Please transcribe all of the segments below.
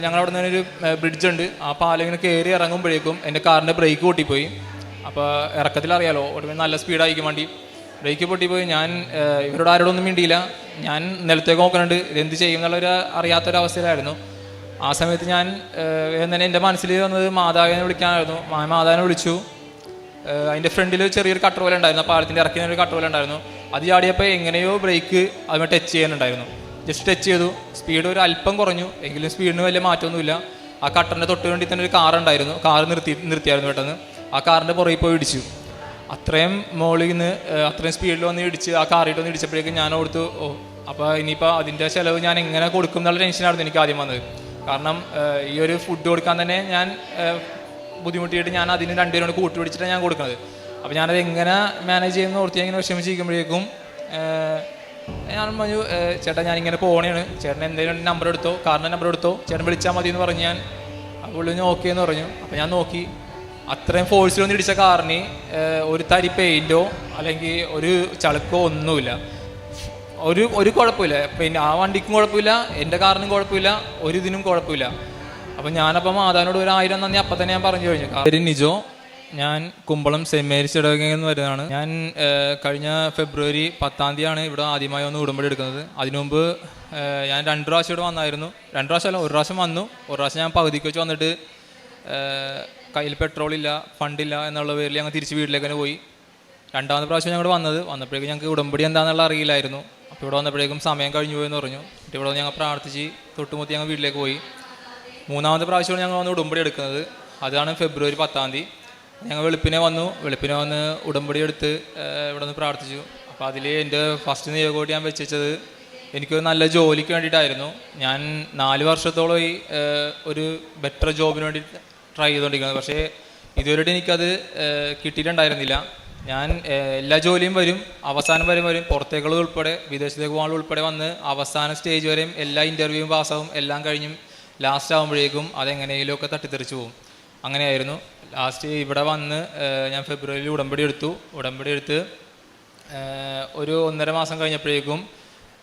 ഞങ്ങളവിടെ നിന്ന് ഒരു ബ്രിഡ്ജ് ഉണ്ട്. ആ പാലം ഇങ്ങനെ കയറി ഇറങ്ങുമ്പോഴേക്കും എന്റെ കാറിന്റെ ബ്രേക്ക് പൊട്ടിപ്പോയി. അപ്പോൾ ഇറക്കത്തിൽ അറിയാലോ നല്ല സ്പീഡായിരിക്കും വണ്ടി. ബ്രേക്ക് പൊട്ടിപ്പോയി. ഞാൻ ഇവരോട് ആരോടൊന്നും മിണ്ടിയില്ല. ഞാൻ നിലത്തേക്ക് നോക്കുന്നുണ്ട്. ഇതെന്ത് ചെയ്യും എന്നുള്ളൊരു അറിയാത്തൊരവസ്ഥയിലായിരുന്നു. ആ സമയത്ത് ഞാൻ തന്നെ എന്റെ മനസ്സിൽ വന്നത് മാതാവിനെ വിളിക്കാനായിരുന്നു. മാതാവിനെ വിളിച്ചു. അതിന്റെ ഫ്രണ്ടിൽ ചെറിയൊരു കട്ടർ പോലെ ഉണ്ടായിരുന്നു. പാലത്തിന്റെ ഇറക്കിനൊരു കട്ടർ പോലെ ഉണ്ടായിരുന്നു. അത് ചാടിയപ്പോൾ എങ്ങനെയോ ബ്രേക്ക് അതിനെ ടച്ച് ചെയ്യാനുണ്ടായിരുന്നു. ജസ്റ്റ് ടച്ച് ചെയ്തു. സ്പീഡ് ഒരു അല്പം കുറഞ്ഞു. എങ്കിലും സ്പീഡിന് വലിയ മാറ്റമൊന്നുമില്ല. ആ കട്ടറിന്റെ തൊട്ട് വേണ്ടി തന്നെ ഒരു കാർ ഉണ്ടായിരുന്നു. കാർ നിർത്തി നിർത്തിയായിരുന്നു പെട്ടെന്ന്. ആ കാറിന്റെ പുറകിൽ പോയി ഇടിച്ചു. അത്രയും മുകളിൽ നിന്ന് അത്രയും സ്പീഡിൽ വന്ന് ഇടിച്ച് ആ കാറിട്ട് വന്ന് ഇടിച്ചപ്പോഴേക്കും ഞാൻ ഓർത്തു ഓ അപ്പോൾ ഇനിയിപ്പോൾ അതിന്റെ ചിലവ് ഞാൻ എങ്ങനെ കൊടുക്കും എന്നുള്ള ടെൻഷനായിരുന്നു എനിക്ക് ആദ്യം വന്നത്. കാരണം ഈ ഒരു ഫുഡ് കൊടുക്കാൻ തന്നെ ഞാൻ ബുദ്ധിമുട്ടിയിട്ട് ഞാൻ അതിന് രണ്ടുപേരോട് കൂട്ടുപിടിച്ചിട്ടാണ് ഞാൻ കൊടുക്കുന്നത്. അപ്പോൾ ഞാനത് എങ്ങനെ മാനേജ് ചെയ്യുന്ന ഓർത്തി ഇങ്ങനെ വിഷമിച്ചിരിക്കുമ്പോഴേക്കും ഞാൻ പറഞ്ഞു ചേട്ടാ ഞാനിങ്ങനെ പോകണേണ് ചേട്ടൻ എന്തെങ്കിലും നമ്പർ എടുത്തോ? കാറിന്റെ നമ്പർ എടുത്തോ? ചേട്ടൻ വിളിച്ചാൽ മതി എന്ന് പറഞ്ഞു ഞാൻ. അപ്പോൾ ഞാൻ ഓക്കെ എന്ന് പറഞ്ഞു. അപ്പോൾ ഞാൻ നോക്കി. അത്രയും ഫോഴ്സിൽ ഒന്ന് ഇടിച്ച കാറിന് ഒരു തരി പെയിന്റോ അല്ലെങ്കിൽ ഒരു ചളുക്കോ ഒന്നുമില്ല. ഒരു ഒരു കുഴപ്പമില്ല. പിന്നെ ആ വണ്ടിക്കും കുഴപ്പമില്ല എന്റെ കാറിനും കുഴപ്പമില്ല ഒരു ഇതിനും കുഴപ്പമില്ല. അപ്പം ഞാനപ്പം മാതാവിനോട് ഒരു ആയിരം നന്ദി. അപ്പം തന്നെ ഞാൻ പറഞ്ഞു കഴിഞ്ഞു. നിജോ ഞാൻ കുമ്പളം സെന്റ് മേരീസ് ഇടവകയിൽ നിന്ന് വരുന്നതാണ്. ഞാൻ കഴിഞ്ഞ ഫെബ്രുവരി പത്താം തീയതിയാണ് ഇവിടെ ആദ്യമായി ഒന്ന് ഉടമ്പടി എടുക്കുന്നത്. അതിനുമുമ്പ് ഞാൻ രണ്ട് പ്രാവശ്യം ഇവിടെ വന്നായിരുന്നു. രണ്ട് പ്രാവശ്യം അല്ല ഒരു പ്രാവശ്യം വന്നു. ഒരു പ്രാവശ്യം ഞാൻ പകുതിക്ക് വെച്ച് വന്നിട്ട് കയ്യിൽ പെട്രോൾ ഇല്ല ഫണ്ടില്ല എന്നുള്ള പേരിൽ ഞങ്ങൾ തിരിച്ച് വീട്ടിലേക്ക് തന്നെ പോയി. രണ്ടാമത്തെ പ്രാവശ്യം ഞങ്ങൾ വന്നത്. വന്നപ്പോഴേക്കും ഞങ്ങൾക്ക് ഉടമ്പടി എന്താണെന്നുള്ള അറിയില്ലായിരുന്നു. അപ്പോൾ ഇവിടെ വന്നപ്പോഴേക്കും സമയം കഴിഞ്ഞു പോയെന്ന് പറഞ്ഞു. ഇവിടെ ഞങ്ങൾ പ്രാർത്ഥിച്ച് തൊട്ടുമുത്തി ഞങ്ങൾ വീട്ടിലേക്ക് പോയി. മൂന്നാമത്തെ പ്രാവശ്യമാണ് ഞങ്ങൾ വന്ന് ഉടമ്പടി എടുക്കുന്നത്. അതാണ് ഫെബ്രുവരി പത്താം തീയതി ഞങ്ങൾ വെളുപ്പിനെ വന്നു. വെളുപ്പിനെ വന്ന് ഉടമ്പടി എടുത്ത് ഇവിടെ നിന്ന് പ്രാർത്ഥിച്ചു. അപ്പോൾ അതിൽ എന്റെ ഫസ്റ്റ് നിയോഗോട്ട് ഞാൻ വെച്ചത് എനിക്കൊരു നല്ല ജോലിക്ക് വേണ്ടിയിട്ടായിരുന്നു. ഞാൻ നാല് വർഷത്തോളമായി ഈ ഒരു ബെറ്റർ ജോബിന് വേണ്ടി ട്രൈ ചെയ്തുകൊണ്ടിരിക്കുന്നത് പക്ഷേ ഇതുവരെയായിട്ട് എനിക്കത് കിട്ടിയിട്ടുണ്ടായിരുന്നില്ല. ഞാൻ എല്ലാ ജോലിയും വരും അവസാനം വരെ വരും. പുറത്തേക്കുള്ള ഉൾപ്പെടെ വിദേശത്തേക്ക് പോകാനുള്ള ഉൾപ്പെടെ വന്ന് അവസാന സ്റ്റേജ് വരെയും എല്ലാ ഇന്റർവ്യൂവും പാസ്സാവും എല്ലാം കഴിഞ്ഞും ലാസ്റ്റ് ആകുമ്പോഴേക്കും അതെങ്ങനെയെങ്കിലുമൊക്കെ തട്ടിത്തെറിച്ച് പോകും. അങ്ങനെയായിരുന്നു. ലാസ്റ്റ് ഇവിടെ വന്ന് ഞാൻ ഫെബ്രുവരിയിൽ ഉടമ്പടി എടുത്തു. ഉടമ്പടി എടുത്ത് ഒരു ഒന്നര മാസം കഴിഞ്ഞപ്പോഴേക്കും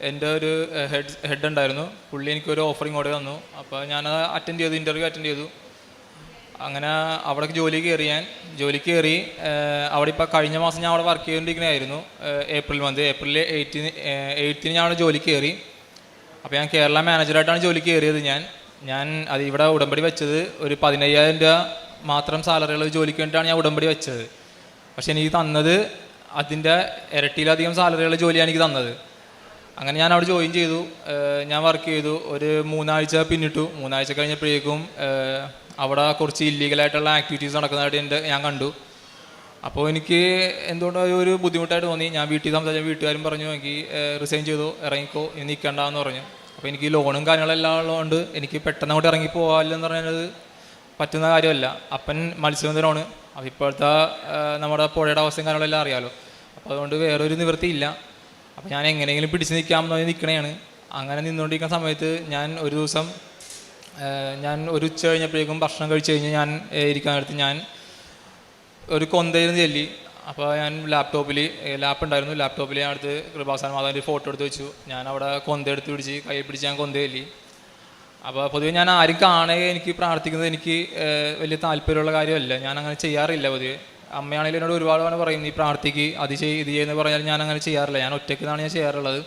എന്റെ ഒരു ഹെഡ് ഹെഡ് ഉണ്ടായിരുന്നു. പുള്ളി എനിക്കൊരു ഓഫറിങ് ഓടെ തന്നു. അപ്പോൾ ഞാൻ അറ്റൻഡ് ചെയ്തു ഇന്റർവ്യൂ അറ്റൻഡ് ചെയ്തു. അങ്ങനെ അവിടെ ജോലി കയറി ഞാൻ. ജോലി കയറി അവിടെ ഇപ്പോൾ കഴിഞ്ഞ മാസം ഞാൻ അവിടെ work ചെയ്തുകൊണ്ടിരിക്കുന്നതായിരുന്നു. April month April eighteen eighteen ഞാൻ അവിടെ ജോലി കയറി. അപ്പോൾ ഞാൻ കേരള മാനേജറായിട്ടാണ് ജോലി കയറിയത് ഞാൻ. ഞാൻ അത് ഇവിടെ ഉടമ്പടി വെച്ചത് ഒരു പതിനയ്യായിരം രൂപ മാത്രം സാലറിയുള്ള ജോലിക്ക് വേണ്ടിയിട്ടാണ് ഞാൻ ഉടമ്പടി വെച്ചത്. പക്ഷെ എനിക്ക് തന്നത് അതിന്റെ ഇരട്ടിയിലധികം സാലറിയുള്ള ജോലിയാണ് എനിക്ക് തന്നത്. അങ്ങനെ ഞാൻ അവിടെ ജോയിൻ ചെയ്തു. ഞാൻ വർക്ക് ചെയ്തു. ഒരു മൂന്നാഴ്ച പിന്നിട്ടു. മൂന്നാഴ്ച കഴിഞ്ഞപ്പോഴേക്കും അവിടെ കുറച്ച് ഇല്ലീഗലായിട്ടുള്ള ആക്ടിവിറ്റീസ് നടക്കുന്നതായിട്ട് എന്റെ ഞാൻ കണ്ടു. അപ്പോൾ എനിക്ക് എന്തുകൊണ്ടോ ഒരു ബുദ്ധിമുട്ടായിട്ട് തോന്നി. ഞാൻ വീട്ടിൽ സംസാരിച്ച വീട്ടുകാരും പറഞ്ഞു എനിക്ക് റിസൈൻ ചെയ്തു. ഇറങ്ങിക്കോ. ഇനി നിൽക്കണ്ടെന്ന് പറഞ്ഞു. അപ്പോൾ എനിക്ക് ലോണും കാര്യങ്ങളെല്ലാം ഉള്ളതുകൊണ്ട് എനിക്ക് പെട്ടെന്ന് അങ്ങോട്ട് ഇറങ്ങി പോകാമെന്ന് പറയുന്നത് പറ്റുന്ന കാര്യമല്ല. അപ്പൻ മത്സ്യബന്ധനമാണ്. അപ്പോൾ ഇപ്പോഴത്തെ നമ്മുടെ പുഴയുടെ അവസ്ഥയും കാര്യങ്ങളെല്ലാം അറിയാമല്ലോ അപ്പോൾ അതുകൊണ്ട് വേറൊരു നിവൃത്തിയില്ല അപ്പോൾ ഞാൻ എങ്ങനെയെങ്കിലും പിടിച്ചു നിൽക്കാമെന്ന് നിൽക്കണേയാണ്. അങ്ങനെ നിന്നുകൊണ്ടിരിക്കുന്ന സമയത്ത് ഞാൻ ഒരു ദിവസം ഞാൻ ഒരു ഉച്ച കഴിഞ്ഞപ്പോഴേക്കും ഭക്ഷണം കഴിച്ചു കഴിഞ്ഞ് ഞാൻ ഇരിക്കാൻ നേരത്ത് ഞാൻ ഒരു കൊന്തയിരുന്നു ചെല്ലി. അപ്പോൾ ഞാൻ ലാപ്ടോപ്പിൽ ലാപ്പ് ഉണ്ടായിരുന്നു. ലാപ്ടോപ്പിൽ ഞാൻ അടുത്ത് കൃപാസാൻ മാതാവിന്റെ ഫോട്ടോ എടുത്ത് വെച്ചു. ഞാൻ അവിടെ കൊന്ത എടുത്ത് പിടിച്ച് കൈ പിടിച്ച് ഞാൻ കൊന്ത ചെല്ലി. അപ്പോൾ പൊതുവെ ഞാൻ ആരും കാണുക എനിക്ക് പ്രാർത്ഥിക്കുന്നത് എനിക്ക് വലിയ താല്പര്യമുള്ള കാര്യമല്ല. ഞാൻ അങ്ങനെ ചെയ്യാറില്ല പൊതുവെ. അമ്മയാണെങ്കിലും എന്നോട് ഒരുപാട് തവണ പറയും നീ പ്രാർത്ഥിക്ക് അത് ചെയ്യ് ഇത് ചെയ്യുന്ന പറഞ്ഞാൽ ഞാൻ അങ്ങനെ ചെയ്യാറില്ല. ഞാൻ ഒറ്റയ്ക്കാണ് ഞാൻ ചെയ്യാറുള്ളത്.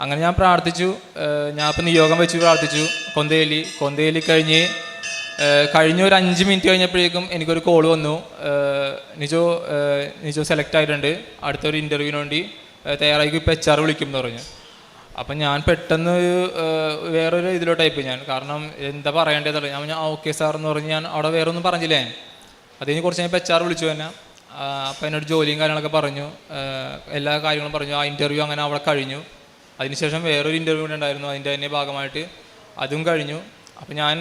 അങ്ങനെ ഞാൻ പ്രാർത്ഥിച്ചു. ഞാൻ ഇപ്പം നിയോഗം വെച്ച് പ്രാർത്ഥിച്ചു. കൊന്തേലി കൊന്തേലി കഴിഞ്ഞ് കഴിഞ്ഞ ഒരു അഞ്ച് മിനിറ്റ് കഴിഞ്ഞപ്പോഴേക്കും എനിക്കൊരു കോൾ വന്നു. നിജോ നിജോ സെലക്ട് ആയിട്ടുണ്ട്. അടുത്തൊരു ഇന്റർവ്യൂവിന് വേണ്ടി ഏഹ്, തയ്യാറാക്കി ഇപ്പോൾ എച്ച് ആർ വിളിക്കും എന്ന് പറഞ്ഞു. അപ്പം ഞാൻ പെട്ടെന്ന് വേറൊരു ഇതിലോട്ടായിപ്പോയി ഞാൻ. കാരണം എന്താ പറയേണ്ടതല്ല ഞാൻ പറഞ്ഞു, ഓക്കെ സാർ എന്ന് പറഞ്ഞ് ഞാൻ അവിടെ വേറെ ഒന്നും പറഞ്ഞില്ലേ അതിന് കുറച്ച് കഴിഞ്ഞപ്പോൾ എച്ച് ആർ വിളിച്ചു തന്നെ അപ്പം എന്നോട് ജോലിയും കാര്യങ്ങളൊക്കെ പറഞ്ഞു. എല്ലാ കാര്യങ്ങളും പറഞ്ഞു. ആ ഇന്റർവ്യൂ അങ്ങനെ അവിടെ കഴിഞ്ഞു. അതിനുശേഷം വേറൊരു ഇന്റർവ്യൂ ഉണ്ടായിരുന്നു. അതിന്റെ തന്നെ ഭാഗമായിട്ട് അതും കഴിഞ്ഞു. അപ്പം ഞാൻ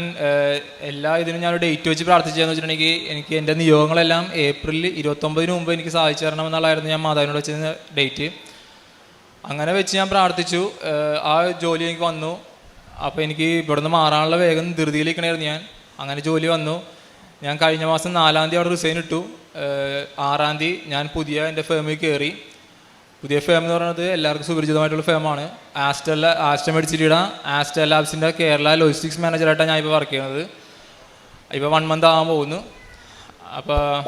എല്ലാ ഇതിനും ഞാൻ ഡേറ്റ് വെച്ച് പ്രാർത്ഥിച്ചതെന്ന് വെച്ചിട്ടുണ്ടെങ്കിൽ എനിക്ക് എന്റെ നിയോഗങ്ങളെല്ലാം ഏപ്രിൽ ഇരുപത്തൊമ്പതിന് മുമ്പ് എനിക്ക് സാധിച്ചു തരണമെന്നുള്ളതായിരുന്നു ഞാൻ മാതാവിനോട് വെച്ചിരുന്ന ഡേറ്റ് അങ്ങനെ വെച്ച് ഞാൻ പ്രാർത്ഥിച്ചു. ആ ജോലി എനിക്ക് വന്നു. അപ്പോൾ എനിക്ക് ഇവിടുന്ന് മാറാനുള്ള വേഗം ധൃതിയിലിരിക്കണായിരുന്നു ഞാൻ. അങ്ങനെ ജോലി വന്നു. ഞാൻ കഴിഞ്ഞ മാസം നാലാം തീയതി അവിടെ റിസൈൻ ഇട്ടു. ആറാം തീയതി ഞാൻ പുതിയ എന്റെ ഫേമിൽ കയറി. പുതിയ ഫേം എന്ന് പറയുന്നത് എല്ലാവർക്കും സുപരിചിതമായിട്ടുള്ള ഫേമാണ് ആസ്റ്റൽ ആസ്റ്റ മെഡിസിറ്റിയുടെ ആസ്റ്റൽ ലാബ്സിന്റെ കേരള ലോജിസ്റ്റിക്സ് മാനേജറായിട്ടാണ് ഞാൻ ഇപ്പോൾ വർക്ക് ചെയ്യുന്നത്. ഇപ്പോൾ വൺ മന്ത് ആകാൻ പോകുന്നു. അപ്പോൾ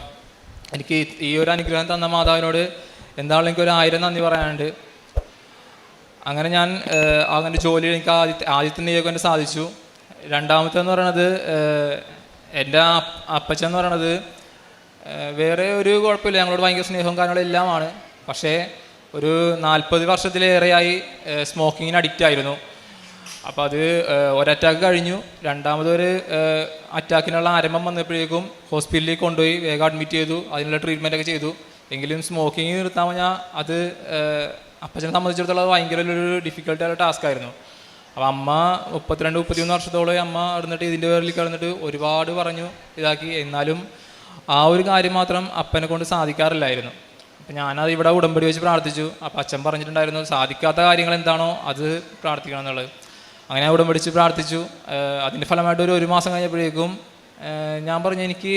എനിക്ക് ഈ- ഒരു അനുഗ്രഹം തന്ന മാതാവിനോട് എന്താണെങ്കിലും എനിക്ക് ഒരു ആയിരം നന്ദി പറയാനുണ്ട്. അങ്ങനെ ഞാൻ അങ്ങനെ ജോലി എനിക്ക് ആദ്യത്തെ ആദ്യത്തെ നിയോഗം എന്റെ സാധിച്ചു. രണ്ടാമത്തെ എന്ന് പറയണത് എന്റെ അപ്പ- അപ്പച്ചൻ എന്ന് പറയണത് വേറെ ഒരു കുഴപ്പമില്ല. ഞങ്ങളോട് ഭയങ്കര സ്നേഹവും കാര്യങ്ങളും എല്ലാമാണ്. പക്ഷേ ഒരു നാൽപ്പത് വർഷത്തിലേറെയായി സ്മോക്കിങ്ങിന് അഡിക്റ്റ് ആയിരുന്നു. അപ്പോൾ അത് ഒരറ്റാക്ക് കഴിഞ്ഞു. രണ്ടാമതൊരു അറ്റാക്കിനുള്ള ആരംഭം വന്നപ്പോഴേക്കും ഹോസ്പിറ്റലിൽ കൊണ്ടുപോയി വേഗം അഡ്മിറ്റ് ചെയ്തു. അതിനുള്ള ട്രീറ്റ്മെന്റൊക്കെ ചെയ്തു. എങ്കിലും സ്മോക്കിങ് നിർത്താൻ ഞാൻ അത് അപ്പച്ചനെ സംബന്ധിച്ചിടത്തോളം ഭയങ്കര ഒരു ഡിഫിക്കൽട്ട് ആയ ടാസ്ക് ആയിരുന്നു. അപ്പോൾ അമ്മ മുപ്പത്തിരണ്ട് മുപ്പത്തിമൂന്ന് വർഷത്തോളം അമ്മ ഇടന്നിട്ട് ഇതിന്റെ പേരിൽ കിടന്നിട്ട് ഒരുപാട് പറഞ്ഞു ഇതാക്കി. എന്നാലും ആ ഒരു കാര്യം മാത്രം അപ്പനെ കൊണ്ട് സാധിക്കാറില്ലായിരുന്നു. അപ്പം ഞാനത് ഇവിടെ ഉടമ്പടി വെച്ച് പ്രാർത്ഥിച്ചു. അപ്പം അച്ഛൻ പറഞ്ഞിട്ടുണ്ടായിരുന്നു സാധിക്കാത്ത കാര്യങ്ങൾ എന്താണോ അത് പ്രാർത്ഥിക്കണം എന്നുള്ളത്. അങ്ങനെ ഉടമ്പടിച്ച് പ്രാർത്ഥിച്ചു. അതിന്റെ ഫലമായിട്ട് ഒരു ഒരു മാസം കഴിഞ്ഞപ്പോഴേക്കും ഞാൻ പറഞ്ഞു എനിക്ക്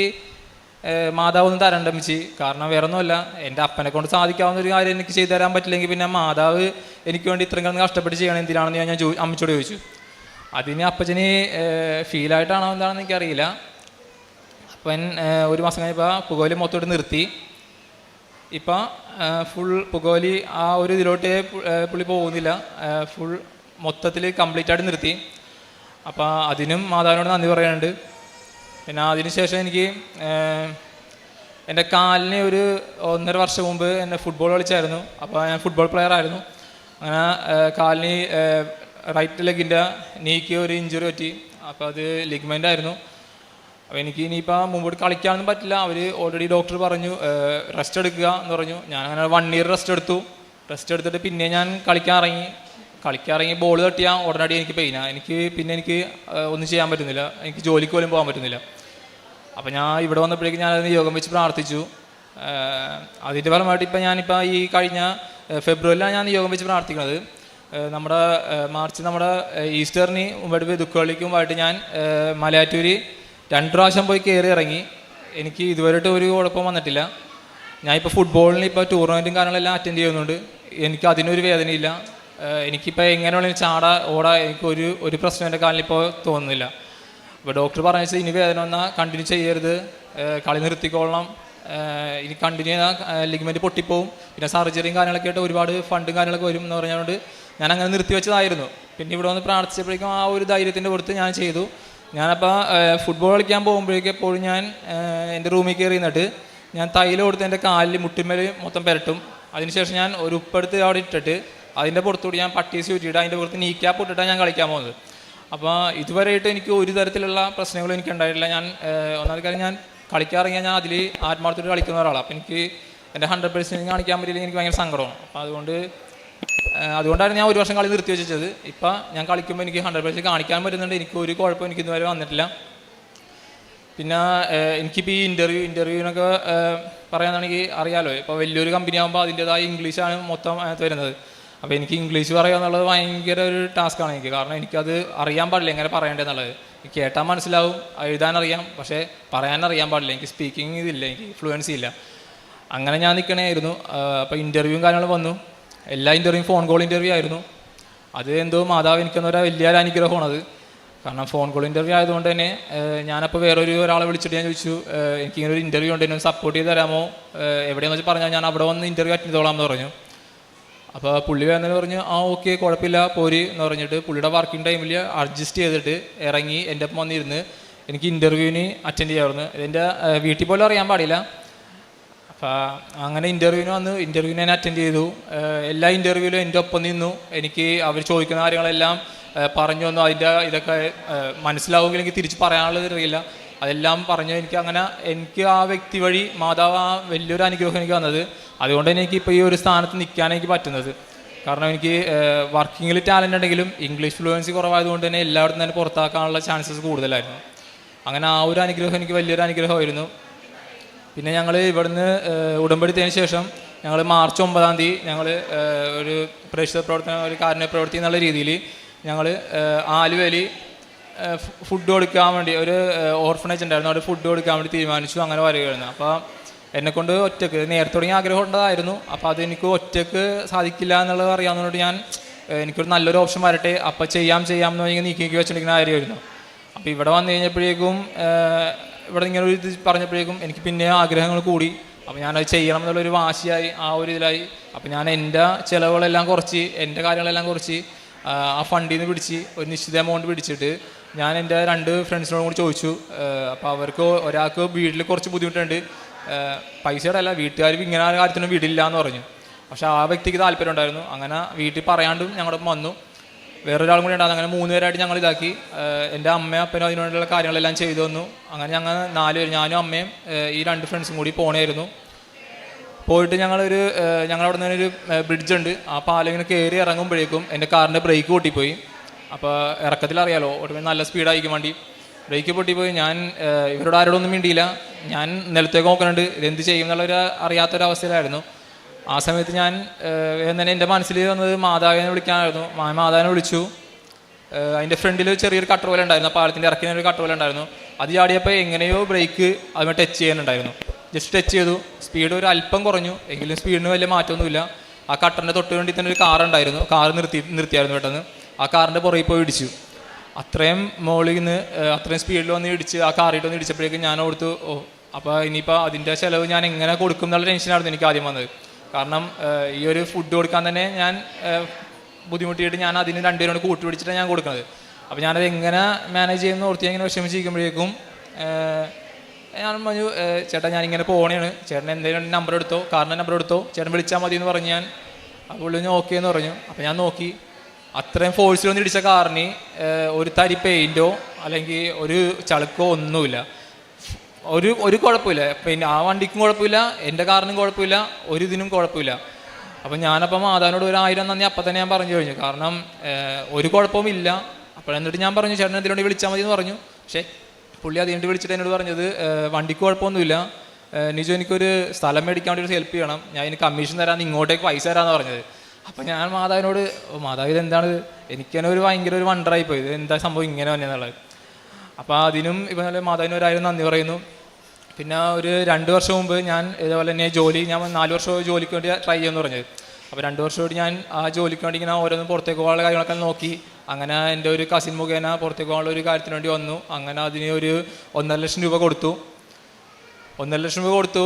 മാതാവ് ഒന്ന് തരണ്ടമിച്ച് കാരണം വേറെ ഒന്നുമല്ല എന്റെ അപ്പനെ കൊണ്ട് സാധിക്കാവുന്ന ഒരു കാര്യം എനിക്ക് ചെയ്തു തരാൻ പറ്റില്ലെങ്കിൽ പിന്നെ മാതാവ് എനിക്ക് വേണ്ടി ഇത്രയും കിടന്ന് കഷ്ടപ്പെട്ട് ചെയ്യണം എന്തിനാണെന്ന് ഞാൻ ചോ അമ്മച്ചോട് ചോദിച്ചു. അതിന് അപ്പച്ചന് ഫീലായിട്ടാണോ എന്താണെന്ന് എനിക്കറിയില്ല. അപ്പൻ ഒരു മാസം കഴിഞ്ഞപ്പോൾ പുകവലി മൊത്തമായിട്ട് നിർത്തി. ഇപ്പം ഫുൾ പുകവലി ആ ഒരു ഇതിലോട്ട് പുള്ളി പോകുന്നില്ല. ഫുൾ മൊത്തത്തിൽ കംപ്ലീറ്റ് ആയിട്ട് നിർത്തി. അപ്പോൾ അതിനും മാതാവിനോട് നന്ദി പറയാനുണ്ട്. പിന്നെ അതിനുശേഷം എനിക്ക് എന്റെ കാലിന് ഒരു ഒന്നര വർഷം മുമ്പ് എന്നെ ഫുട്ബോൾ കളിച്ചായിരുന്നു. അപ്പോൾ ഞാൻ ഫുട്ബോൾ പ്ലെയർ ആയിരുന്നു. അങ്ങനെ കാലിന് റൈറ്റ് ലെഗിന്റെ നീക്ക് ഒരു ഇഞ്ചുറി പറ്റി. അപ്പോൾ അത് ലിഗ്മെന്റ് ആയിരുന്നു. അപ്പോൾ എനിക്ക് ഇനിയിപ്പോൾ മുമ്പോട്ട് കളിക്കാനൊന്നും പറ്റില്ല. അവർ ഓൾറെഡി ഡോക്ടർ പറഞ്ഞു റെസ്റ്റ് എടുക്കുക എന്ന് പറഞ്ഞു. ഞാൻ അങ്ങനെ വൺ ഇയർ റെസ്റ്റ് എടുത്തു. റെസ്റ്റ് എടുത്തിട്ട് പിന്നെ ഞാൻ കളിക്കാൻ ഇറങ്ങി. കളിക്കാൻ ഇറങ്ങി ബോൾ തട്ടിയാൽ ഉടനടി എനിക്ക് പെയിനാണ് എനിക്ക് പിന്നെ എനിക്ക് ഒന്നും ചെയ്യാൻ പറ്റുന്നില്ല. എനിക്ക് ജോലിക്ക് പോലും പോകാൻ പറ്റുന്നില്ല. അപ്പോൾ ഞാൻ ഇവിടെ വന്നപ്പോഴേക്കും ഞാനതിന് യോഗം വെച്ച് പ്രാർത്ഥിച്ചു. അതിന്റെ ഫലമായിട്ട് ഇപ്പം ഞാനിപ്പോൾ ഈ കഴിഞ്ഞ ഫെബ്രുവരിയിലാണ് ഞാൻ യോഗം വെച്ച് പ്രാർത്ഥിക്കുന്നത്. നമ്മുടെ മാർച്ച് നമ്മുടെ ഈസ്റ്ററിന് മുമ്പായിട്ട് പോയി മുമ്പായിട്ട് ഞാൻ മലയാറ്റൂർ രണ്ട് പ്രാവശ്യം പോയി കയറി ഇറങ്ങി. എനിക്ക് ഇതുവരെയായിട്ട് ഒരു കുഴപ്പം വന്നിട്ടില്ല. ഞാൻ ഇപ്പോൾ ഫുട്ബോളിന് ഇപ്പോൾ ടൂർണമെന്റും കാര്യങ്ങളെല്ലാം അറ്റൻഡ് ചെയ്യുന്നുണ്ട്. എനിക്ക് അതിനൊരു വേദനയില്ല. എനിക്കിപ്പോൾ എങ്ങനെയുള്ള ചാടാ ഓടാ എനിക്കൊരു ഒരു പ്രശ്നം എന്റെ കാലിൽ ഇപ്പോൾ തോന്നുന്നില്ല. അപ്പോൾ ഡോക്ടർ പറഞ്ഞു വെച്ചാൽ ഇനി വേദന വന്നാൽ കണ്ടിന്യൂ ചെയ്യരുത്. കളി നിർത്തിക്കൊള്ളണം ഇനി കണ്ടിന്യൂ ചെയ്താൽ ലിഗ്മെന്റ് പൊട്ടിപ്പോവും. പിന്നെ സർജറിയും കാര്യങ്ങളൊക്കെ ആയിട്ട് ഒരുപാട് ഫണ്ടും കാര്യങ്ങളൊക്കെ വരും എന്ന് പറഞ്ഞുകൊണ്ട് ഞാൻ അങ്ങനെ നിർത്തി വെച്ചതായിരുന്നു. പിന്നെ ഇവിടെ വന്ന് പ്രാർത്ഥിച്ചപ്പോഴേക്കും ആ ഒരു ധൈര്യത്തിന്റെ പുറത്ത് ഞാൻ ചെയ്തു. ഞാനപ്പോൾ ഫുട്ബോൾ കളിക്കാൻ പോകുമ്പോഴേക്കും എപ്പോഴും ഞാൻ എന്റെ റൂമിൽ കയറി നിന്നിട്ട് ഞാൻ തൈലം കൊടുത്ത് എന്റെ കാലിൽ മുട്ടിന്മേൽ മൊത്തം പെരട്ടും. അതിനുശേഷം ഞാൻ ഒരു ഉപ്പെടുത്ത് അവിടെ ഇട്ടിട്ട് അതിന്റെ പുറത്തുകൂടി ഞാൻ പട്ടീസ് ചുറ്റിയിട്ട് അതിന്റെ പുറത്ത് നീക്കാപ്പ് ഇട്ടിട്ടാണ് ഞാൻ കളിക്കാൻ പോകുന്നത്. അപ്പോൾ ഇതുവരെയായിട്ട് എനിക്ക് ഒരു തരത്തിലുള്ള പ്രശ്നങ്ങളും എനിക്ക് ഉണ്ടായിട്ടില്ല. ഞാൻ ഒന്നാമത് കാര്യം ഞാൻ കളിക്കാറിയാൽ ഞാൻ അതിൽ ആത്മാർത്ഥമായിട്ട് കളിക്കുന്ന ഒരാളാണ് അപ്പോൾ എനിക്ക് എന്റെ ഹൺഡ്രഡ് പെർസെന്റ് കാണിക്കാൻ പറ്റില്ല എനിക്ക് ഭയങ്കര സങ്കടമാണ്. അപ്പോൾ അതുകൊണ്ട് അതുകൊണ്ടാണ് ഞാൻ ഒരു വർഷം കളി നിർത്തി വെച്ചത്. ഇപ്പം ഞാൻ കളിക്കുമ്പോൾ എനിക്ക് ഹൺഡ്രഡ് പെർസെന്റ് കാണിക്കാൻ പറ്റുന്നുണ്ട്. എനിക്ക് ഒരു കുഴപ്പം എനിക്ക് ഇതുവരെ വന്നിട്ടില്ല. പിന്നെ എനിക്കിപ്പോൾ ഈ ഇന്റർവ്യൂ ഇന്റർവ്യൂവിനൊക്കെ പറയാനാണെങ്കിൽ അറിയാലോ. ഇപ്പോൾ വലിയൊരു കമ്പനി ആകുമ്പോൾ അതിന്റെതായ ഇംഗ്ലീഷാണ് മൊത്തം അതിനകത്ത് വരുന്നത്. അപ്പോൾ എനിക്ക് ഇംഗ്ലീഷ് പറയുക എന്നുള്ളത് ഭയങ്കര ഒരു ടാസ്ക്കാണ് എനിക്ക്. കാരണം എനിക്കത് അറിയാൻ പാടില്ല എങ്ങനെ പറയേണ്ടതെന്നുള്ളത്. കേട്ടാൽ മനസ്സിലാവും എഴുതാൻ അറിയാം പക്ഷേ പറയാനറിയാൻ പാടില്ല. എനിക്ക് സ്പീക്കിംഗ് ഇതില്ല എനിക്ക് ഫ്ലുവൻസി ഇല്ല. അങ്ങനെ ഞാൻ നിൽക്കണമായിരുന്നു അപ്പോൾ ഇന്റർവ്യൂവും കാര്യങ്ങളും വന്നു. എല്ലാ ഇന്റർവ്യൂവും ഫോൺ കോൾ ഇന്റർവ്യൂ ആയിരുന്നു. അത് എന്തോ മാതാവ് എനിക്കെന്നൊരു വലിയൊരു അനുഗ്രഹമാണത്. കാരണം ഫോൺ കോൾ ഇന്റർവ്യൂ ആയതുകൊണ്ട് തന്നെ ഞാനപ്പോൾ വേറൊരു ഒരാളെ വിളിച്ചിട്ട് ഞാൻ ചോദിച്ചു എനിക്കിങ്ങനെ ഒരു ഇന്റർവ്യൂ ഉണ്ട് എന്നെ സപ്പോർട്ട് ചെയ്ത് തരാമോ? എവിടെയാണെന്ന് വെച്ച് പറഞ്ഞാൽ ഞാൻ അവിടെ വന്ന് ഇന്റർവ്യൂ അറ്റൻഡ് ചെയ്തോളാം എന്ന് പറഞ്ഞു. അപ്പോൾ പുള്ളി വേണമെന്ന് പറഞ്ഞ് ആ ഓക്കെ കുഴപ്പമില്ല പോര് എന്ന് പറഞ്ഞിട്ട് പുള്ളിയുടെ വർക്കിംഗ് ടൈമിൽ അഡ്ജസ്റ്റ് ചെയ്തിട്ട് ഇറങ്ങി എന്റെ ഒപ്പം വന്നിരുന്ന് എനിക്ക് ഇന്റർവ്യൂവിന് അറ്റൻഡ് ചെയ്യാമായിരുന്നു. എന്റെ വീട്ടിൽ പോലും അറിയാൻ പാടില്ല. അപ്പോൾ അങ്ങനെ ഇന്റർവ്യൂവിന് വന്ന് ഇന്റർവ്യൂവിന് ഞാൻ അറ്റൻഡ് ചെയ്തു. എല്ലാ ഇന്റർവ്യൂവിലും എന്റെ ഒപ്പം നിന്നു. എനിക്ക് അവർ ചോദിക്കുന്ന കാര്യങ്ങളെല്ലാം പറഞ്ഞു വന്നു അതിന്റെ ഇതൊക്കെ മനസ്സിലാവുമെങ്കിൽ എനിക്ക് തിരിച്ച് പറയാനുള്ളത് അറിയില്ല. അതെല്ലാം പറഞ്ഞു എനിക്ക് അങ്ങനെ എനിക്ക് ആ വ്യക്തി വഴി മാതാവ് ആ വലിയൊരു അനുഗ്രഹം എനിക്ക് വന്നത് അതുകൊണ്ട് തന്നെ എനിക്ക് ഇപ്പോൾ ഈ ഒരു സ്ഥാനത്ത് നിൽക്കാൻ എനിക്ക് പറ്റുന്നത്. കാരണം എനിക്ക് വർക്കിങ്ങിൽ ടാലന്റ് ഉണ്ടെങ്കിലും ഇംഗ്ലീഷ് ഫ്ലുവൻസി കുറവായതുകൊണ്ട് തന്നെ എല്ലായിടത്തും തന്നെ പുറത്താക്കാനുള്ള ചാൻസസ് കൂടുതലായിരുന്നു. അങ്ങനെ ആ ഒരു അനുഗ്രഹം എനിക്ക് വലിയൊരു അനുഗ്രഹമായിരുന്നു. പിന്നെ ഞങ്ങൾ ഇവിടുന്ന് ഉടമ്പടിത്തതിന് ശേഷം ഞങ്ങൾ മാർച്ച് ഒമ്പതാം തീയതി ഞങ്ങൾ ഒരു പ്രേക്ഷിത പ്രവർത്തന ഒരു കാരുണ്യ പ്രവൃത്തി എന്നുള്ള രീതിയിൽ ഞങ്ങൾ ആലുവയിൽ ഫുഡ് കൊടുക്കാൻ വേണ്ടി ഒരു ഓർഫനേജ് ഉണ്ടായിരുന്നു. അവിടെ ഫുഡ് കൊടുക്കാൻ വേണ്ടി തീരുമാനിച്ചു. അങ്ങനെ വരികയായിരുന്നു. അപ്പോൾ എന്നെക്കൊണ്ട് ഒറ്റയ്ക്ക് നേരത്തെ തുടങ്ങിയ ആഗ്രഹം ഉണ്ടായിരുന്നു അപ്പോൾ അതെനിക്ക് ഒറ്റയ്ക്ക് സാധിക്കില്ല എന്നുള്ളത് അറിയാവുന്നതുകൊണ്ട് ഞാൻ എനിക്കൊരു നല്ലൊരു ഓപ്ഷൻ വരട്ടെ. അപ്പോൾ ചെയ്യാം ചെയ്യാം എന്ന് പറഞ്ഞാൽ നീക്കി നീക്കി വെച്ചിരിക്കുന്ന കാര്യമായിരുന്നു. അപ്പോൾ ഇവിടെ വന്നു കഴിഞ്ഞപ്പോഴേക്കും ഇവിടെ ഇങ്ങനെ ഒരു ഇത് പറഞ്ഞപ്പോഴേക്കും എനിക്ക് പിന്നെ ആഗ്രഹങ്ങൾ കൂടി. അപ്പോൾ ഞാനത് ചെയ്യണം എന്നുള്ളൊരു വാശിയായി ആ ഒരു ഇതിലായി. അപ്പോൾ ഞാൻ എന്റെ ചിലവുകളെല്ലാം കുറച്ച് എന്റെ കാര്യങ്ങളെല്ലാം കുറച്ച് ആ ഫണ്ടിൽ നിന്ന് പിടിച്ച് ഒരു നിശ്ചിത എമൗണ്ട് പിടിച്ചിട്ട് ഞാൻ എന്റെ രണ്ട് ഫ്രണ്ട്സിനോടും കൂടി ചോദിച്ചു അപ്പോൾ അവർക്ക് ഒരാൾക്ക് വീട്ടിൽ കുറച്ച് ബുദ്ധിമുട്ടുണ്ട്. പൈസയുടെ അല്ല വീട്ടുകാർ ഇങ്ങനെ കാര്യത്തിനും വീടില്ല എന്ന് പറഞ്ഞു. പക്ഷെ ആ വ്യക്തിക്ക് താല്പര്യം ഉണ്ടായിരുന്നു. അങ്ങനെ വീട്ടിൽ പറയാണ്ടും ഞങ്ങളുടെ വന്നു. വേറൊരാളും കൂടി ഉണ്ടായിരുന്നു. അങ്ങനെ മൂന്ന് പേരായിട്ട് ഞങ്ങൾ ഇതാക്കി. എന്റെ അമ്മയും അപ്പനും അതിനുവേണ്ടിയുള്ള കാര്യങ്ങളെല്ലാം ചെയ്തു തന്നു. അങ്ങനെ ഞങ്ങൾ നാല് പേര് ഞാനും അമ്മയും ഈ രണ്ട് ഫ്രണ്ട്സും കൂടി പോണായിരുന്നു. പോയിട്ട് ഞങ്ങളൊരു ഞങ്ങളവിടെ നിന്ന് ഒരു ബ്രിഡ്ജ് ഉണ്ട്. ആ പാലം ഇങ്ങനെ കയറി ഇറങ്ങുമ്പോഴേക്കും എന്റെ കാറിന്റെ ബ്രേക്ക് പൊട്ടിപ്പോയി. അപ്പോൾ ഇറക്കത്തിൽ അറിയാലോ ഒട്ടുമേ നല്ല സ്പീഡായിരിക്കും വണ്ടി. ബ്രേക്ക് പൊട്ടിപ്പോയി ഞാൻ ഇവരോട് ആരോടൊന്നും മിണ്ടിയില്ല. ഞാൻ നിലത്തേക്ക് നോക്കുന്നുണ്ട് ഇതെന്ത് ചെയ്യും എന്നുള്ളൊരു അറിയാത്തൊരവസ്ഥയിലായിരുന്നു. ആ സമയത്ത് ഞാൻ എന്നെ എന്റെ മനസ്സിൽ വന്നത് മാതാവിനെ വിളിക്കാനായിരുന്നു. മാതാവിനെ വിളിച്ചു. അതിന്റെ ഫ്രണ്ടിൽ ചെറിയൊരു കട്ടർ പോലെ ഉണ്ടായിരുന്നു ആ പാലത്തിന്റെ ഇറക്കിന് ഒരു കട്ടർ പോലെ ഉണ്ടായിരുന്നു. അത് ചാടിയപ്പോൾ എങ്ങനെയോ ബ്രേക്ക് അതിനെ ടച്ച് ചെയ്യാനുണ്ടായിരുന്നു ജസ്റ്റ് ടച്ച് ചെയ്തു. സ്പീഡ് ഒരു അല്പം കുറഞ്ഞു. എങ്കിലും സ്പീഡിന് വലിയ മാറ്റമൊന്നുമില്ല. ആ കട്ടറിന്റെ തൊട്ട് വേണ്ടി തന്നെ ഒരു കാർ ഉണ്ടായിരുന്നു കാർ നിർത്തി നിർത്തിയായിരുന്നു പെട്ടെന്ന്. ആ കാറിന്റെ പുറകിൽ പോയി ഇടിച്ചു. അത്രയും മുകളിൽ നിന്ന് അത്രയും സ്പീഡിൽ വന്ന് ഇടിച്ച് ആ കാറിട്ട് വന്ന് ഇടിച്ചപ്പോഴേക്കും ഞാൻ ഓർത്തു ഓ അപ്പോൾ ഇനിയിപ്പോൾ അതിന്റെ ചിലവ് ഞാൻ എങ്ങനെ കൊടുക്കും എന്നുള്ള ടെൻഷനായിരുന്നു എനിക്ക് ആദ്യം വന്നത്. കാരണം ഈ ഒരു ഫുഡ് കൊടുക്കാൻ തന്നെ ഞാൻ ബുദ്ധിമുട്ടിയിട്ട് ഞാൻ അതിന് രണ്ടുപേരോട് കൂട്ടി പിടിച്ചിട്ടാണ് ഞാൻ കൊടുക്കുന്നത്. അപ്പോൾ ഞാനത് എങ്ങനെ മാനേജ് ചെയ്യുന്ന ഓർത്തി ഇങ്ങനെ വിഷമിച്ചിരിക്കുമ്പോഴേക്കും ഞാൻ പറഞ്ഞു ചേട്ടാ ഞാനിങ്ങനെ പോകണേണ് ചേട്ടൻ എന്തെങ്കിലും നമ്പർ എടുത്തോ കാറിന്റെ നമ്പർ എടുത്തോ ചേട്ടൻ വിളിച്ചാൽ മതി എന്ന് പറഞ്ഞ് ഞാൻ അപ്പോൾ ഞാൻ ഓക്കെ എന്ന് പറഞ്ഞു. അപ്പോൾ ഞാൻ നോക്കി. അത്രയും ഫോഴ്സിൽ ഒന്നും ഇടിച്ച കാറിന് ഒരു തരി പെയിന്റോ അല്ലെങ്കിൽ ഒരു ചളുക്കോ ഒന്നുമില്ല. ഒരു ഒരു കുഴപ്പമില്ല. പിന്നെ ആ വണ്ടിക്കും കുഴപ്പമില്ല എന്റെ കാറിനും കുഴപ്പമില്ല ഒരു ഇതിനും കുഴപ്പമില്ല. അപ്പം ഞാനപ്പം മാതാവിനോട് ഒരു ആയിരം നന്ദി. അപ്പം തന്നെ ഞാൻ പറഞ്ഞു കഴിഞ്ഞു. കാരണം ഒരു കുഴപ്പവും ഇല്ല അപ്പോൾ എന്നിട്ട് ഞാൻ പറഞ്ഞു ചേട്ടൻ എന്തിനോട് വിളിച്ചാൽ മതി എന്ന് പറഞ്ഞു. പക്ഷേ പുള്ളി അതിനോട് വിളിച്ചിട്ട് എന്നോട് പറഞ്ഞത് വണ്ടിക്ക് കുഴപ്പമൊന്നുമില്ല. നിജു എനിക്കൊരു സ്ഥലം മേടിക്കാൻ വേണ്ടി ഒരു ഹെൽപ്പ് ചെയ്യണം. ഞാൻ ഇതിന് കമ്മീഷൻ തരാമെന്ന് ഇങ്ങോട്ടേക്ക് പൈസ തരാമെന്ന് പറഞ്ഞത്. അപ്പം ഞാൻ മാതാവിനോട് "ഓ, മാതാവ് ഇതെന്താണ്? എനിക്ക് തന്നെ ഒരു ഭയങ്കര ഒരു വണ്ടറായി പോയി. ഇത് എന്താ സംഭവം ഇങ്ങനെ വന്നെന്നുള്ളത്. അപ്പോൾ അതിനും ഇതുപോലെ മാതാവിന് ഒരായിരം നന്ദി പറയുന്നു. പിന്നെ ഒരു രണ്ട് വർഷം മുമ്പ് ഞാൻ ഇതേപോലെ തന്നെ ജോലി ഞാൻ നാല് വർഷം ജോലിക്ക് വേണ്ടി ട്രൈ ചെയ്യുമെന്ന് പറഞ്ഞത്. അപ്പോൾ രണ്ട് വർഷം കൂടി ഞാൻ ആ ജോലിക്ക് വേണ്ടി ഇങ്ങനെ ഓരോന്നും പുറത്തേക്ക് പോകാനുള്ള കാര്യങ്ങളൊക്കെ നോക്കി. അങ്ങനെ എന്റെ ഒരു കസിൻ മുഖേന പുറത്തേക്ക് പോകാനുള്ള ഒരു കാര്യത്തിന് വേണ്ടി വന്നു. അങ്ങനെ അതിന് ഒരു ഒന്നര ലക്ഷം രൂപ കൊടുത്തു. ഒന്നര ലക്ഷം രൂപ കൊടുത്തു.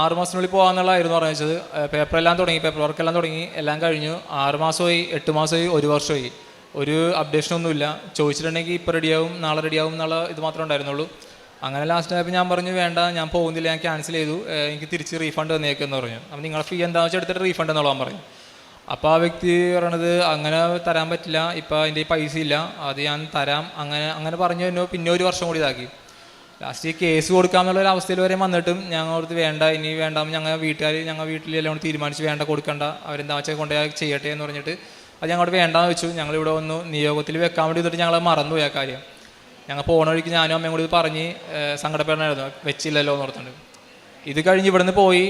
ആറ് മാസത്തിനുള്ളിൽ പോകാമെന്നുള്ളതായിരുന്നു പറഞ്ഞത്. പേപ്പർ എല്ലാം തുടങ്ങി പേപ്പർ വർക്ക് എല്ലാം തുടങ്ങി എല്ലാം കഴിഞ്ഞു. ആറ് മാസമായി എട്ട് മാസമായി ഒരു വർഷമായി. ഒരു അപ്ഡേഷനൊന്നുമില്ല ചോദിച്ചിട്ടുണ്ടെങ്കിൽ ഇപ്പോൾ റെഡിയാവും നാളെ റെഡിയാവും എന്നുള്ള ഇത് മാത്രമേ ഉണ്ടായിരുന്നുള്ളൂ. അങ്ങനെ ലാസ്റ്റ് ആയപ്പോൾ ഞാൻ പറഞ്ഞു വേണ്ട ഞാൻ പോകുന്നില്ല ഞാൻ ക്യാൻസൽ ചെയ്തു. എനിക്ക് തിരിച്ച് റീഫണ്ട് തന്നേക്കെന്ന് പറഞ്ഞു. അപ്പം നിങ്ങളെ ഫീ എന്താണെന്ന് വെച്ചാൽ എടുത്തിട്ട് റീഫണ്ട് എന്നുള്ളത് പറഞ്ഞു അപ്പോൾ ആ വ്യക്തി പറയണത് അങ്ങനെ തരാൻ പറ്റില്ല. ഇപ്പോൾ അതിന്റെ പൈസ ഇല്ല. അത് ഞാൻ തരാം. അങ്ങനെ അങ്ങനെ പറഞ്ഞു എന്നോ പിന്നെ ഒരു വർഷം കൂടി ഇതാക്കി. ലാസ്റ്റ് കേസ് കൊടുക്കാമെന്നുള്ള ഒരു അവസ്ഥയിൽ വരെ വന്നിട്ടും ഞങ്ങൾ വേണ്ട ഇനി വേണ്ട ഞങ്ങൾ വീട്ടുകാർ ഞങ്ങൾ വീട്ടിലെല്ലാം കൂടി തീരുമാനിച്ച് വേണ്ട കൊടുക്കണ്ട അവരെന്താ വെച്ചാൽ കൊണ്ടുപോയി ചെയ്യട്ടെ എന്ന് പറഞ്ഞിട്ട് അത് ഞങ്ങളോട് വേണ്ടാന്ന് വെച്ചു. ഞങ്ങൾ ഇവിടെ വന്നു നിയോഗത്തിൽ വെക്കാൻ വേണ്ടി എന്നിട്ട് ഞങ്ങൾ മറന്നുപോയി ആ കാര്യം. ഞങ്ങൾ പോണ വഴിക്ക് ഞാനും അമ്മയും കൂടി പറഞ്ഞ് സങ്കടപ്പെടണമായിരുന്നു വെച്ചില്ലല്ലോ എന്ന് ഓർത്തുണ്ട് ഇത് കഴിഞ്ഞ് ഇവിടുന്ന് പോയി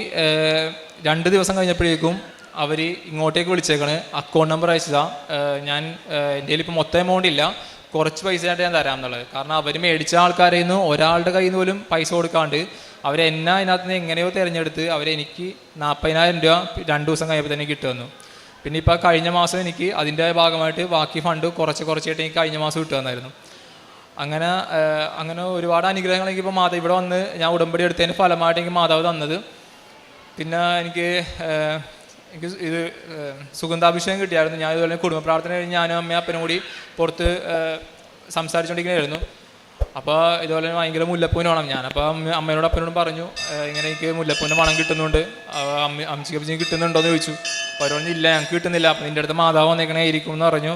രണ്ട് ദിവസം കഴിഞ്ഞപ്പോഴേക്കും അവർ ഇങ്ങോട്ടേക്ക് വിളിച്ചേക്കണ്. Account number അയച്ചതാ. ഞാൻ എന്റെ ഇപ്പം മൊത്തം എമൗണ്ട് ഇല്ല. കുറച്ച് പൈസ ആയിട്ട് ഞാൻ തരാം എന്നുള്ളത്. കാരണം അവർ മേടിച്ച ആൾക്കാരിൽ നിന്ന് ഒരാളുടെ കയ്യിൽ നിന്ന് പോലും പൈസ കൊടുക്കാണ്ട് അവരെ എന്നാ അതിനകത്ത് നിന്ന് എങ്ങനെയോ തിരഞ്ഞെടുത്ത് അവരെനിക്ക് നാൽപ്പതിനായിരം രൂപ രണ്ട് ദിവസം കഴിയുമ്പോൾ തന്നെ കിട്ടുമെന്നു പിന്നെ ഇപ്പോൾ കഴിഞ്ഞ മാസം എനിക്ക് അതിന്റെ ഭാഗമായിട്ട് ബാക്കി ഫണ്ട് കുറച്ച് കുറച്ചായിട്ട് എനിക്ക് കഴിഞ്ഞ മാസം കിട്ടുമെന്നായിരുന്നു അങ്ങനെ അങ്ങനെ ഒരുപാട് അനുഗ്രഹങ്ങൾ എനിക്കിപ്പോൾ മാതാവ് ഇവിടെ വന്ന് ഞാൻ ഉടമ്പടി എടുത്തതിന്റെ ഫലമായിട്ട് എനിക്ക് മാതാവ് തന്നത്. പിന്നെ എനിക്ക് എനിക്ക് ഇത് സുഗന്ധാഭിഷേകം കിട്ടിയായിരുന്നു. ഞാൻ ഇതുപോലെ കുടുംബ പ്രാർത്ഥന കഴിഞ്ഞ് ഞാനും അമ്മയും അപ്പനും കൂടി പുറത്ത് സംസാരിച്ചുകൊണ്ടിരിക്കുന്നതായിരുന്നു അപ്പോൾ ഇതുപോലെ ഭയങ്കര മുല്ലപ്പൂവിന് വേണം. അപ്പോൾ അമ്മ അമ്മയോടും അപ്പനോടും പറഞ്ഞു ഇങ്ങനെ എനിക്ക് മുല്ലപ്പൂവിന്റെ മണം കിട്ടുന്നുണ്ട്. അമ്മ അമ്മച്ചിക്ക് അപ്പച്ചിക്ക് കിട്ടുന്നുണ്ടോ എന്ന് ചോദിച്ചു. പറഞ്ഞു ഇല്ല ഞങ്ങൾക്ക് കിട്ടുന്നില്ല. അപ്പം നിന്റെ അടുത്ത് മാതാവ് വന്നേക്കണേ ആയിരിക്കും എന്ന് പറഞ്ഞു.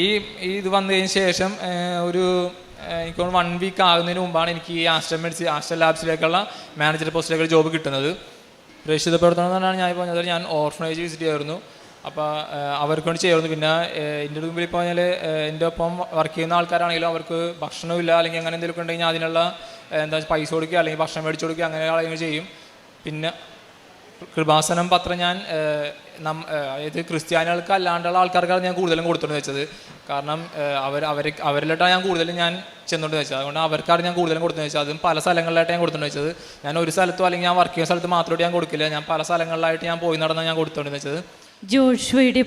ഈ ഇത് വന്നതിന് ശേഷം ഒരു എനിക്ക് വൺ വീക്ക് ആകുന്നതിന് മുമ്പാണ് എനിക്ക് ഈ ആസ്റ്റർ മെഡിസി ആസ്റ്റർ ലാബ്സിലേക്കുള്ള മാനേജർ പോസ്റ്റിലേക്കുള്ള ജോബ് കിട്ടുന്നത്. പ്രേക്ഷിത പ്രവർത്തനം എന്ന് പറഞ്ഞാൽ ഞാൻ പറഞ്ഞത്. ഞാൻ ഓർഫനേജ് വിസിറ്റ് ചെയ്യായിരുന്നു അപ്പോൾ അവർക്ക് വേണ്ടി ചെയ്യായിരുന്നു പിന്നെ എന്റെ മുമ്പിൽ ഇപ്പോൾ പറഞ്ഞാൽ എന്റെ ഒപ്പം വർക്ക് ചെയ്യുന്ന ആൾക്കാരാണെങ്കിലും അവർക്ക് ഭക്ഷണമില്ല അല്ലെങ്കിൽ അങ്ങനെ എന്തെങ്കിലും ഉണ്ടെങ്കിൽ അതിനുള്ള എന്താ പൈസ കൊടുക്കുക അല്ലെങ്കിൽ ഭക്ഷണം മേടിച്ച് കൊടുക്കുക അങ്ങനെ ആളുകൾ ചെയ്യും. പിന്നെ കൃപാസനം പത്രം ഞാൻ നം- അതായത് ക്രിസ്ത്യാനികൾക്ക് അല്ലാണ്ടുള്ള ആൾക്കാർക്കാണ് ഞാൻ കൂടുതലും കൊടുത്തോണ്ട് വെച്ചത്. കാരണം അവർ അവർ അവരിലോട്ടാണ് ഞാൻ കൂടുതലും ഞാൻ ചെന്നോണ്ട് വെച്ചത്. അതുകൊണ്ട് അവർക്കാണ് ഞാൻ കൂടുതലും കൊടുത്തു വെച്ചത്. അതും പല സ്ഥലങ്ങളിലായിട്ട് ഞാൻ കൊടുത്തോണ്ട് വെച്ചത്. ഞാൻ ഒരു സ്ഥലത്തോ അല്ലെങ്കിൽ ഞാൻ വർക്ക് ചെയ്യുന്ന സ്ഥലത്ത് മാത്രമായിട്ട് ഞാൻ കൊടുക്കില്ല. ഞാൻ പല സ്ഥലങ്ങളിലായിട്ട് ഞാൻ പോയി നടന്നാണ് ഞാൻ കൊടുത്തോണ്ട് വെച്ചത്. ജോഷുവയുടെ